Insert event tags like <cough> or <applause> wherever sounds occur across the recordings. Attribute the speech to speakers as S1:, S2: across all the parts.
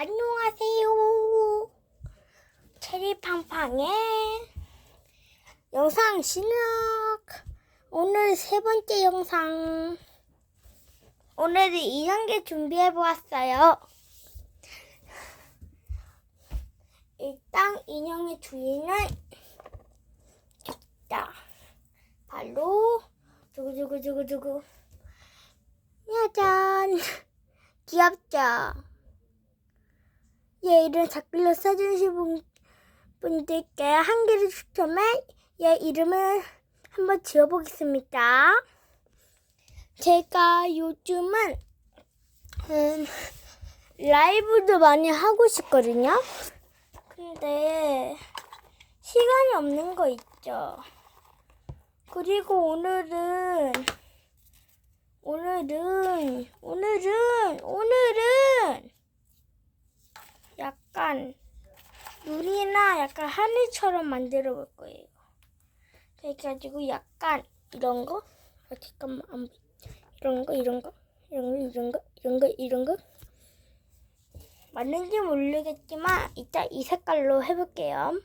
S1: 안녕하세요. 체리팡팡의 영상 시작. 오늘 세 번째 영상. 오늘은 이상계 준비해 보았어요. 일단 인형의 주인은 자 바로 두구두구두구두구 짜잔 귀엽죠? 얘 이름 댓글로 써주신 분, 분들께 한 개를 추첨해 얘 이름을 한번 지어보겠습니다. 제가 요즘은 음, 라이브도 많이 하고 싶거든요. 근데 시간이 없는 거 있죠. 그리고 오늘은 오늘은 오늘은 오늘은 약간 눈이나 약간 하늘처럼 만들어 볼 거예요. 그래가지고 약간 이런 거, 아, 잠깐만 안 보- 이런 거 이런 거 이런 거 이런 거 이런 거 이런 거 맞는지 모르겠지만 일단 이 색깔로 해볼게요.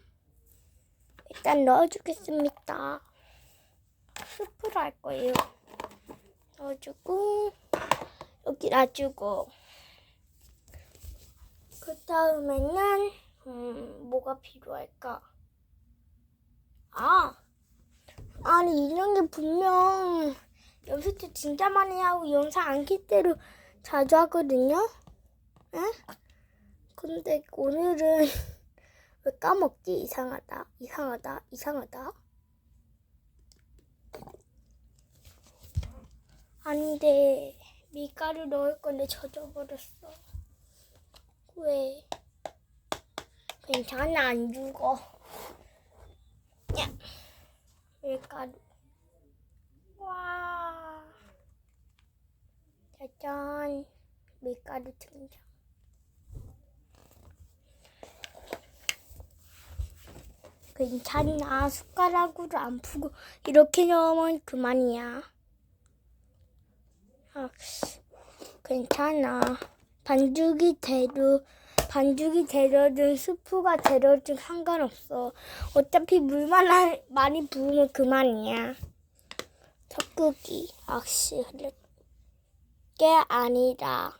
S1: 일단 넣어주겠습니다. 스프로 할 거예요. 넣어주고 여기 놔주고 그 다음에는 음, 뭐가 필요할까? 아, 아니 이런 게 분명 연습도 진짜 많이 하고 영상 안 킬 때로 자주 하거든요. 응? 근데 오늘은 <laughs> 왜 까먹지? 이상하다, 이상하다, 이상하다. 아닌데 밀가루 넣을 건데 젖어버렸어. 왜? 괜찮아 안 죽어. 야, 밀가루. 와, 짜잔, 밀가루 등장. 괜찮아 숟가락으로 안 푸고 이렇게 넣으면 그만이야. 아, 괜찮아. 반죽이 재료, 반죽이 재료든 스프가 재료든 상관없어. 어차피 물만 한- 많이 부으면 그만이야. 섞기, 악시, 흘릴 게 아니라.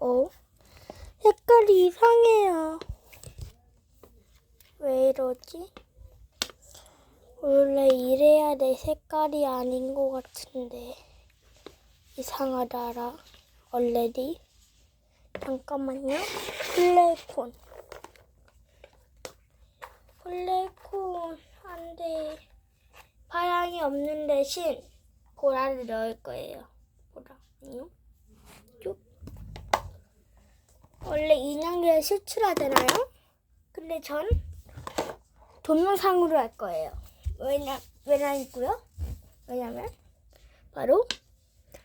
S1: 어? 색깔이 이상해요. 왜 이러지? 원래 이래야 내 색깔이 아닌 것 같은데. 이상하다라. 얼레디. 잠깐만요. 플레이콘. 플레이콘 안돼 파랑이 없는 대신 보라를 넣을 거예요. 보라 아니요? 쭉. 원래 인형을 실출하잖아요? 근데 전 동영상으로 할 거예요. 왜냐, 왜냐고요? 왜냐면 바로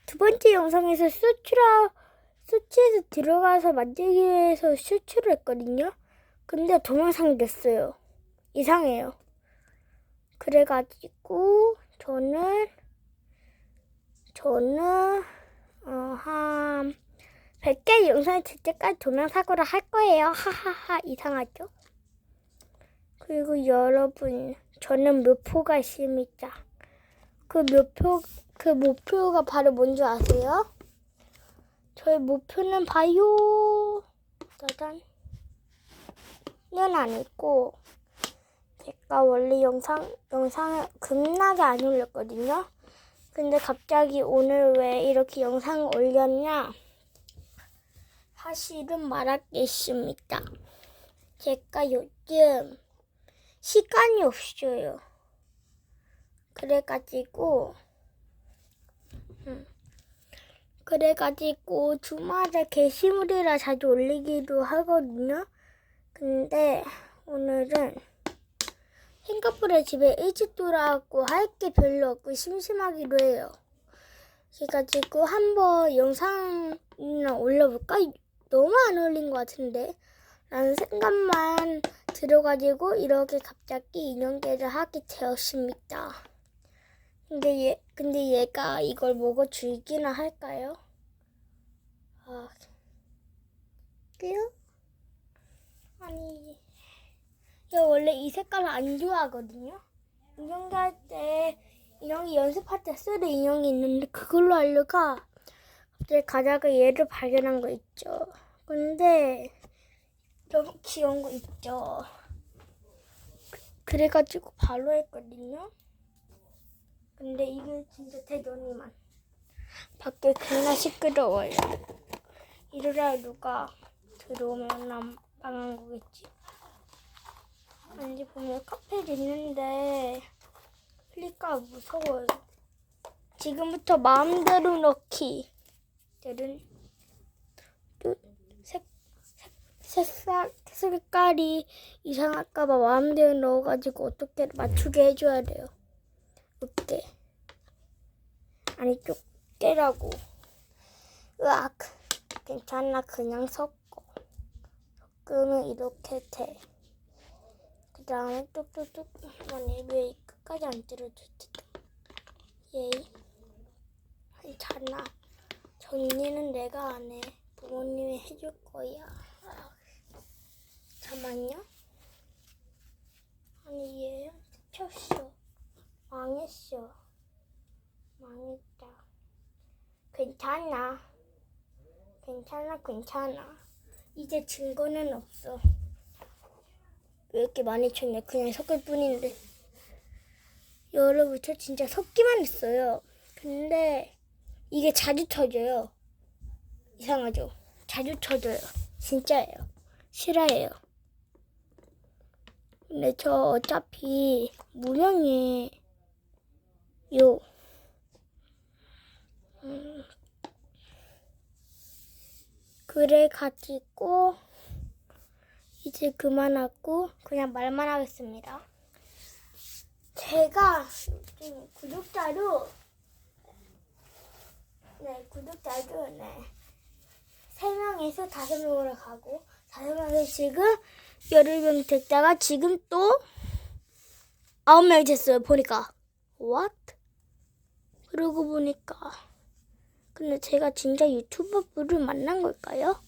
S1: 두 번째 영상에서 수출하 수치에서 들어가서 만들기 위해서 수출을 했거든요. 근데 동영상이 됐어요. 이상해요. 그래가지고 저는 저는 어한 100개 영상이 될 때까지 동영상으로 할 거예요. 하하하 이상하죠? 그리고 여러분, 저는 묘표가 있습니다. 그 묘표, 그 목표가 바로 뭔지 아세요? 저의 목표는 바요. 짜잔. 는 아니고, 제가 원래 영상, 영상을 급나게 안 올렸거든요. 근데 갑자기 오늘 왜 이렇게 영상을 올렸냐? 사실은 말할 게 있습니다. 제가 요즘 시간이 없어요. 그래가지고, 음, 그래가지고 주말에 게시물이라 자주 올리기도 하거든요. 근데 오늘은 생각보다 집에 일찍 돌아왔고 할 게 별로 없고 심심하기도 해요. 그래가지고 한번 영상이나 올려볼까? 너무 안 올린 것 같은데. 라는 생각만 들어가지고 이렇게 갑자기 인형계를 하게 되었습니다. 근데 얘, 근데 얘가 이걸 먹어 줄기나 할까요? 아, 그요? 아니, 얘 원래 이 색깔을 안 좋아하거든요. 인형기 할 때, 인형이 연습할 때 쓰는 인형이 있는데 그걸로 하려가 갑자기 가다가 얘를 발견한 거 있죠. 근데 너무 귀여운 거 있죠. 그- 그래가지고 바로 했거든요. 근데 이게 진짜 대전이만. 밖에 겁나 시끄러워요. 이러다 누가 들어오면 난 망한 거겠지. 아니 보면 카페도 있는데 클릭가 무서워요. 지금부터 마음대로 넣기. 들은 색, 색, 색깔, 색깔이 이상할까봐 마음대로 넣어가지고 어떻게 맞추게 해줘야 돼요. 어때? 아니 좀 깨라고. 으악. 괜찮아 그냥 섞어. 섞으면 이렇게 돼. 그 다음에 뚝뚝뚝 아니 왜 끝까지 안 들어줬지? 예이. 괜찮아. 정리는 내가 안 해. 부모님이 해줄 거야. 아, 잠깐만요. 아니 얘 쳤어. 망했어. 망했다. 괜찮아. 괜찮아, 괜찮아. 이제 증거는 없어. 왜 이렇게 많이 쳤냐? 그냥 섞을 뿐인데. 여러분, 저 진짜 섞기만 했어요. 근데 이게 자주 터져요. 이상하죠? 자주 터져요. 진짜예요. 실화예요. 근데 저 어차피 무명이에요. 음. 그래 가지고 이제 그만하고 그냥 말만 하겠습니다. 제가 좀 구독자로 네 구독자도 네세 명에서 다섯 명으로 가고 다섯 명에서 지금 여덟 명 됐다가 지금 또 아홉 명이 됐어요. 보니까 what? 그러고 보니까 근데 제가 진짜 유튜버 분을 만난 걸까요?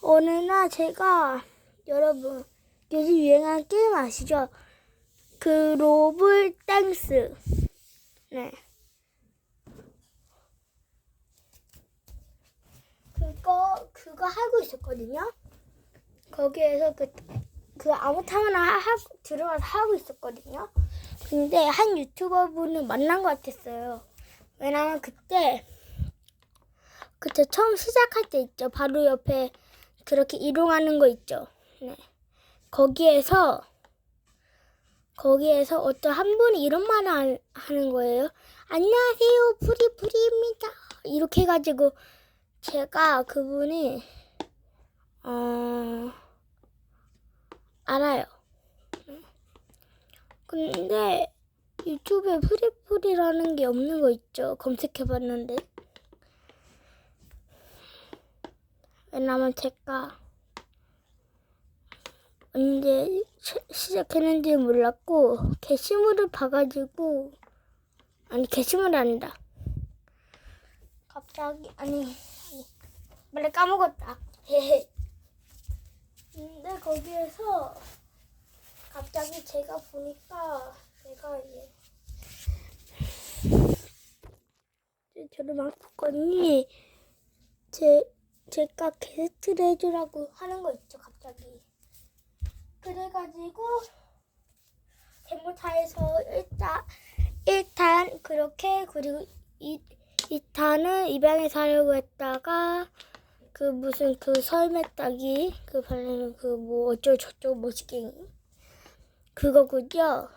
S1: 어느 날 제가 여러분 요즘 유행하는 게임 아시죠? 그 로블 땡스 네 그거 그거 하고 있었거든요. 거기에서 그, 그 아무 타거나 하고 들어가서 하고 있었거든요. 근데 한 유튜버 분을 만난 것 같았어요. 왜냐면 그때 그때 처음 시작할 때 있죠. 바로 옆에 그렇게 이동하는 거 있죠. 네. 거기에서 거기에서 어떤 한 분이 이런 말을 하- 하는 거예요. 안녕하세요, 프리프리입니다. 이렇게 해가지고 제가 그분이 어 알아요. 근데 유튜브에 프리프리라는 게 없는 거 있죠. 검색해봤는데. 왜냐면 제가 언제 시- 시작했는지 몰랐고 게시물을 봐가지고 아니 게시물이 아니다. 갑자기 아니 말을 까먹었다. <laughs> 근데 거기에서 갑자기 제가 보니까 제가 이제 저를 막 봤더니 제 제가 게스트를 해주라고 하는 거 있죠 갑자기. 그래가지고 데모타에서 일단 일단 그렇게 그리고 이 2탄은 입양해서 하려고 했다가 그 무슨 그 설매 따기 그 발리는 그 뭐 어쩌고 저쩌고 멋있게 그거군요.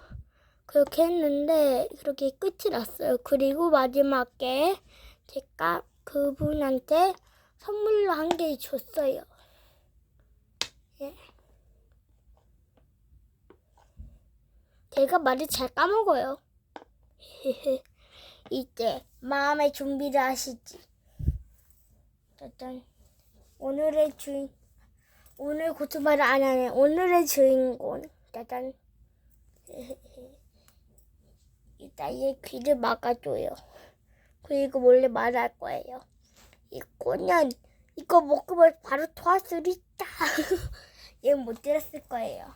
S1: 그렇게 했는데 그렇게 끝이 났어요. 그리고 마지막에 제가 그분한테 선물로 한 개 줬어요. 예. 제가 말을 잘 까먹어요. <laughs> 이제 마음의 준비를 하시지. 짜잔. 오늘의 주인 오늘 고투말을 안 하네. 오늘의 주인공 짜잔. <laughs> 이 되겠다. 얘 귀를 막아줘요. 그리고 몰래 말할 거예요. 이 꼬년 이거 먹으면 바로 있다. <laughs> 얘는 못 들었을 거예요.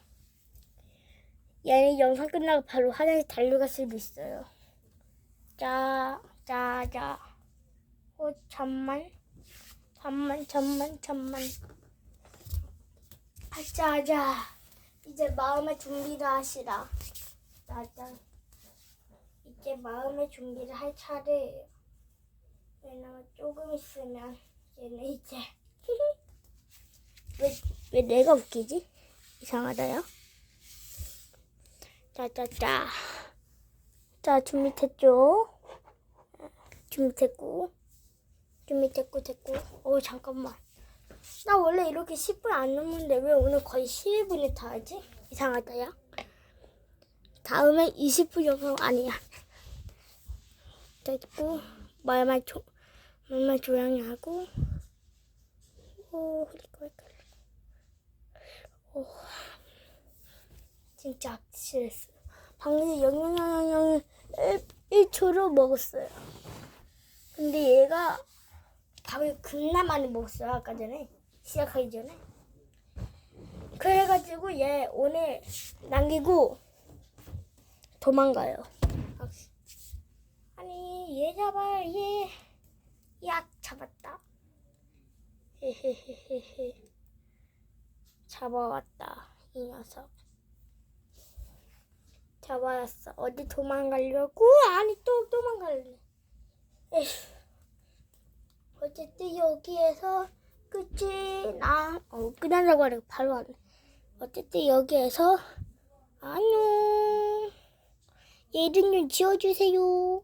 S1: 얘는 영상 끝나고 바로 화장실 달려갈 수도 있어요. 자, 자, 자. 어, 잠만. 잠만, 잠만, 잠만. 하자, 하자. 이제 마음의 준비를 하시라. 짜잔. 이제 마음의 준비를 할 차례예요. 왜냐면 조금 있으면 얘는 이제 <laughs> 왜, 왜 내가 웃기지? 이상하다요. 짜짜짜. 자, 준비됐죠? 준비됐고. 준비됐고, 됐고. 어, 잠깐만. 나 원래 이렇게 10분 안 넘는데 왜 오늘 거의 11분에 다 하지? 이상하다요. 다음에 20분 영상 아니야. 됐고, 말만 조, 말만 조용히 하고. 오, 그리고, 오, 진짜 악취했어. 방금 영영영영 1초로 먹었어요. 근데 밥을 겁나 많이 먹었어요. 아까 전에. 시작하기 전에. 그래가지고 얘 오늘 남기고 도망가요. 아니 얘 잡아 얘. 약 잡았다. 잡아왔다 이 녀석. 잡아왔어. 어디 도망가려고? 아니 또 도망갈래. 에휴. 어쨌든 여기에서 끝이 나. 어 끝나려고 하려고 바로 왔네. 어쨌든 여기에서 안녕. 좀 지어주세요.